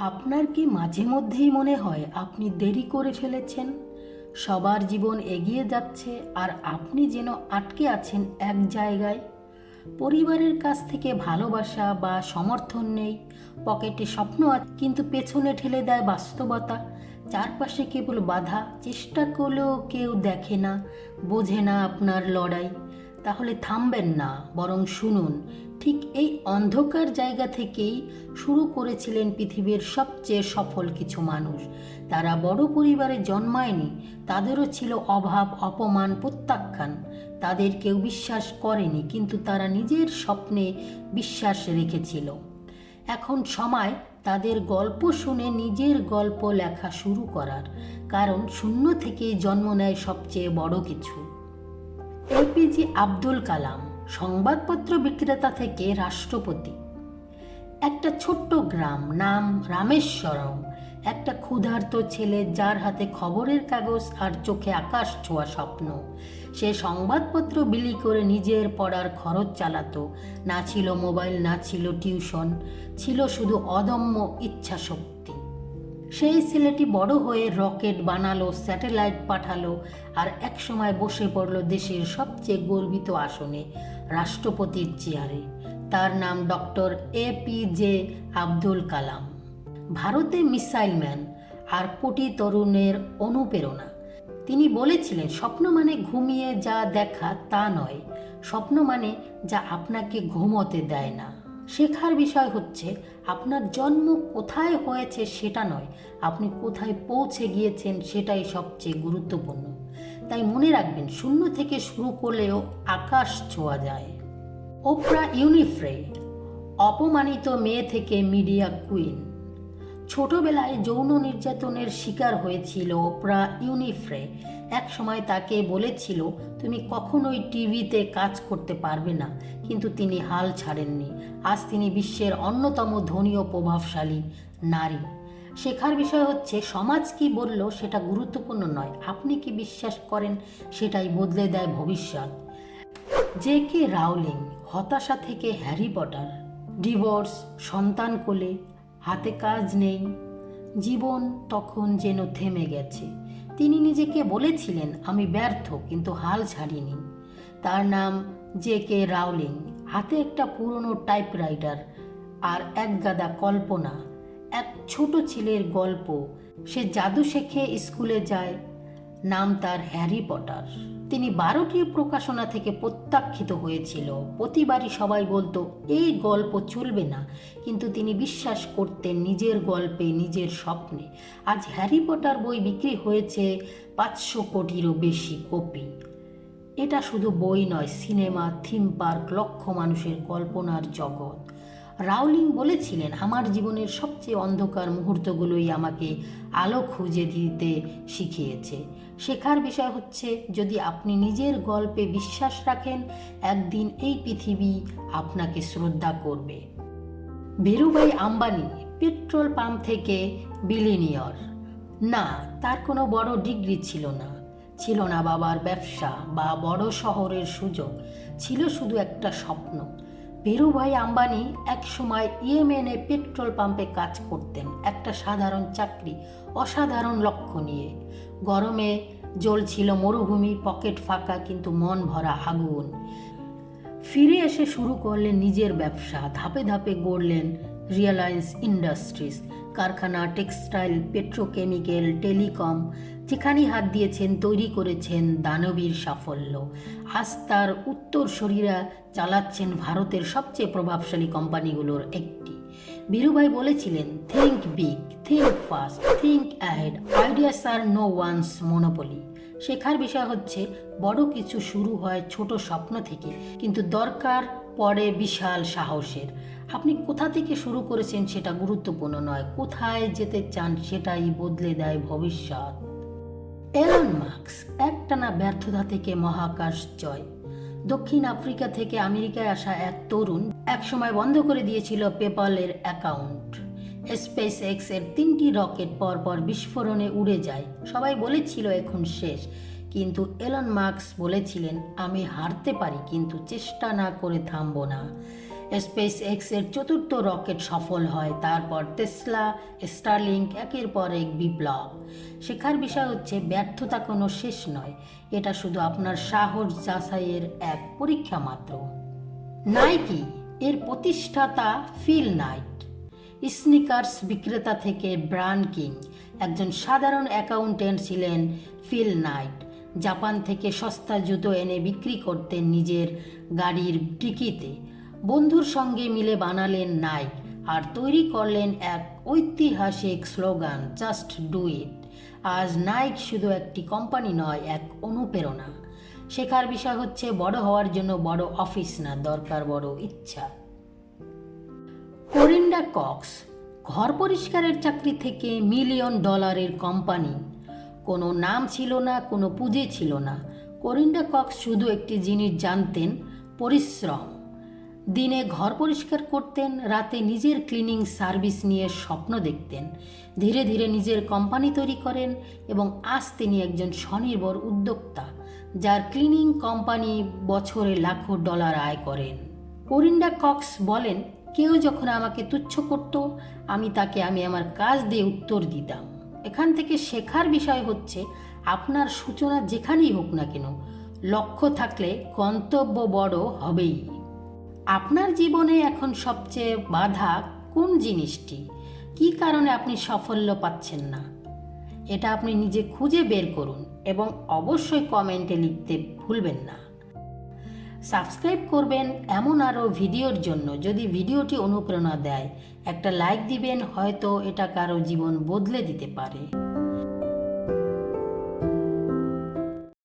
আপনার কি মাঝে মধ্যেই মনে হয় আপনি দেরি করে ফেলেছেন? সবার জীবন এগিয়ে যাচ্ছে আর আপনি যেন আটকে আছেন এক জায়গায়। পরিবারের কাছ থেকে ভালোবাসা বা সমর্থন নেই, পকেটে স্বপ্ন আছে কিন্তু পেছনে ঠেলে দেয় বাস্তবতা। চারপাশে কেবল বাধা, চেষ্টা করলেও কেউ দেখে না, বোঝে না আপনার লড়াই। তাহলে থামবেন না, বরং শুনুন। ঠিক এই অন্ধকার জায়গা থেকেই শুরু করেছিলেন পৃথিবীর সবচেয়ে সফল কিছু মানুষ। তারা বড় পরিবারে জন্মায়নি, তাদেরও ছিল অভাব, অপমান, প্রত্যাখ্যান। তাদের কেউ বিশ্বাস করেনি, কিন্তু তারা নিজের স্বপ্নে বিশ্বাস রেখেছিল। এখন সময় তাদের গল্প শুনে নিজের গল্প লেখা শুরু করার, কারণ শূন্য থেকে জন্ম নেয় সবচেয়ে বড় কিছু। এপিজে আব্দুল কালাম, সংবাদপত্র বিক্রেতা থেকে রাষ্ট্রপতি। একটা ছোট্ট গ্রাম, নাম রামেশ্বরম। একটা ক্ষুধার্ত ছেলে যার হাতে খবরের কাগজ আর চোখে আকাশ ছোঁয়া স্বপ্ন। সে সংবাদপত্র বিলি করে নিজের পড়ার খরচ চালাতো। না ছিল মোবাইল, না ছিল টিউশন। ছিল শুধু অদম্য ইচ্ছা শক্তি সেই ছেলেটি বড় হয়ে রকেট বানালো, স্যাটেলাইট পাঠালো আর একসময় বসে পড়ল দেশের সবচেয়ে গর্বিত আসনে, রাষ্ট্রপতির চেয়ারে। তার নাম doctor A P J Abdul Kalam. ভারতে মিসাইল ম্যান আর কোটি তরুণের অনুপ্রেরণা। তিনি বলেছিলেন, স্বপ্ন মানে ঘুমিয়ে যা দেখা তা নয়। স্বপ্ন মানে যা আপনাকে ঘুমোতে দেয় না। শেখার বিষয় হচ্ছে, আপনার জন্ম কোথায় হয়েছে সেটা নয়, আপনি কোথায় পৌঁছে গিয়েছেন সেটাই সবচেয়ে গুরুত্বপূর্ণ। তাই মনে রাখবেন, শূন্য থেকে শুরু করলেও আকাশ ছোঁয়া যায়। ওপ্রা ইউনিফ্রে, অপমানিত মেয়ে থেকে মিডিয়া কুইন। ছোটবেলায় যৌন নির্যাতনের শিকার হয়েছিল ওপ্রা ইউনিফ্রে এক সময় তাকে বলেছিল, তুমি কখনোই টিভিতে কাজ করতে পারবে না। কিন্তু তিনি হাল ছাড়েননি। আজ তিনি বিশ্বের অন্যতম ধনী ও প্রভাবশালী নারী। শেখার বিষয় হচ্ছে, সমাজ কি বলল সেটা গুরুত্বপূর্ণ নয়। আপনি কি বিশ্বাস করেন সেটাই বদলে দেয় ভবিষ্যৎ। জে কে রাউলিং হতাশা থেকে হ্যারি পটার, ডিভোর্স, সন্তান কোলে, হাতে কাজ নেই, জীবন তখন যেন থেমে গেছে। তিনি নিজেকে বলেছিলেন, আমি ব্যর্থ, কিন্তু হাল ছাড়িনি। তার নাম জে কে রাউলিং হাতে একটা পুরনো টাইপরাইটার আর এক গাদা কল্পনা, এক ছোট ছেলের গল্প। সে জাদু শেখে স্কুলে যায় নাম তার হ্যারি পটার। তিনি বারোটি প্রকাশনা থেকে প্রত্যাখ্যিত হয়েছিল। প্রতিবারই সবাই বলতো, এই গল্প চলবে না। কিন্তু তিনি বিশ্বাস করতেন নিজের গল্পে নিজের স্বপ্নে। আজ হ্যারি পটার বই বিক্রি হয়েছে পাঁচশো কোটিরও বেশি কপি। এটা শুধু বই নয়, সিনেমা, থিম পার্ক, লক্ষ মানুষের কল্পনার জগৎ। রাউলিং বলেছিলেন, আমার জীবনের সবচেয়ে অন্ধকার মুহূর্তগুলোই আমাকে আলো খুঁজে দিতে শিখিয়েছে। শেখার বিষয় হচ্ছে, যদি আপনি নিজের গল্পে বিশ্বাস রাখেন, একদিন এই পৃথিবী আপনাকে শ্রদ্ধা করবে। ভীরুভাই আম্বানি, পেট্রোল পাম্প থেকে বিলিনিয়র। না, তার কোনো বড় ডিগ্রি ছিল না। ছিল না বাবার ব্যবসা বা বড় শহরের সুযোগ। ছিল শুধু একটা স্বপ্ন। বীরুভাই আম্বানি এক সময় ইয়েমেনে পেট্রোল পাম্পে কাজ করতেন, একটা সাধারণ চাকরি, অসাধারণ লক্ষ্য নিয়ে। গরমে জ্বলছিল মরুভূমি, পকেট ফাঁকা কিন্তু মন ভরা আগুন। ফিরে এসে শুরু করলেন নিজের ব্যবসা, ধাপে ধাপে গড়লেন রিয়েলায়েন্স ইন্ডাস্ট্রিজ কারখানা, টেক্সটাইল, পেট্রোকেমিক্যাল, টেলিকম যেখানেই হাত দিয়েছেন, তৈরি করেছেন দানবীর সাফল্য। আজ তার উত্তরসূরিরা চালাচ্ছেন ভারতের সবচেয়ে প্রভাবশালী কোম্পানিগুলোর একটি। বীরুভাই বলেছিলেন think big think fast think ahead ideas are no one's monopoly শেখার বিষয় হচ্ছে, বড় কিছু শুরু হয় ছোট স্বপ্ন থেকে, কিন্তু দরকার পড়ে বিশাল সাহসের। আপনি কোথা থেকে শুরু করেছেন সেটা গুরুত্বপূর্ণ নয়, কোথায় যেতে চান সেটাই বদলে দেয় ভবিষ্যৎ। এলন মার্কস একটানা ব্যর্থতা থেকে মহাকাশ জয়। দক্ষিণ আফ্রিকা থেকে আমেরিকায় আসা এক তরুণ একসময় বন্ধ করে দিয়েছিল পেপালের অ্যাকাউন্ট। স্পেস এক্সের তিনটি রকেট পরপর বিস্ফোরণে উড়ে যায়। সবাই বলেছিল এখন শেষ, কিন্তু এলন মার্কস বলেছিলেন, আমি হারতে পারি, কিন্তু চেষ্টা না করে থামবো না। স্পেস এক্সের চতুর্থ রকেট সফল হয়, তারপর টেসলা, স্টারলিংক একের পর এক বিপ্লব। শেখার বিষয় হচ্ছে, ব্যর্থতা কোনো শেষ নয়, এটা শুধু আপনার সাহস যাচাইয়ের এক পরীক্ষা মাত্র। নাইকি, এর প্রতিষ্ঠাতা ফিল নাইট। স্নিকার্স বিক্রেতা থেকে ব্রান্ড কিং, একজন সাধারণ অ্যাকাউন্টেন্ট ছিলেন ফিল নাইট। জাপান থেকে সস্তা জুতো এনে বিক্রি করতেন নিজের গাড়ির ডিকিতে। বন্ধুর সঙ্গে মিলে বানালেন নাইক আর তৈরি করলেন এক ঐতিহাসিক স্লোগান জাস্ট ডু ইট আজ নাইক শুধু একটি কোম্পানি নয়, এক অনুপ্রেরণা। শেখার বিষয় হচ্ছে বড় হওয়ার জন্য বড় অফিস না, দরকার বড় ইচ্ছা। কোরিন্ডা কক্স, ঘর পরিষ্কারের চাকরি থেকে মিলিয়ন ডলারের কোম্পানি কোনো নাম ছিল না, কোনো পুঁজি ছিল না। কোরিন্ডা কক্স শুধু একটি জিনিস জানতেন, পরিশ্রম। দিনে ঘর পরিষ্কার করতেন, রাতে নিজের ক্লিনিং সার্ভিস নিয়ে স্বপ্ন দেখতেন। ধীরে ধীরে নিজের কোম্পানি তৈরি করেন এবং আজ তিনি একজন স্বনির্ভর উদ্যোক্তা, যার ক্লিনিং কোম্পানি বছরে লাখো ডলার আয় করেন। কোরিন্ডা কক্স বলেন, কেউ যখন আমাকে তুচ্ছ করত, আমি তাকে আমি আমার কাজ দিয়ে উত্তর দিতাম। এখান থেকে শেখার বিষয় হচ্ছে, আপনার সূচনা যেখানেই হোক না কেন, লক্ষ্য থাকলে গন্তব্য বড় হবেই। আপনার জীবনে এখন সবচেয়ে বাধা কোন জিনিসটি? কী কারণে আপনি সাফল্য পাচ্ছেন না? এটা আপনি নিজে খুঁজে বের করুন এবং অবশ্যই কমেন্টে লিখতে ভুলবেন না। সাবস্ক্রাইব করবেন এমন আরও ভিডিওর জন্য। যদি ভিডিওটি অনুপ্রেরণা দেয়, একটা লাইক দিবেন, হয়তো এটা কারও জীবন বদলে দিতে পারে।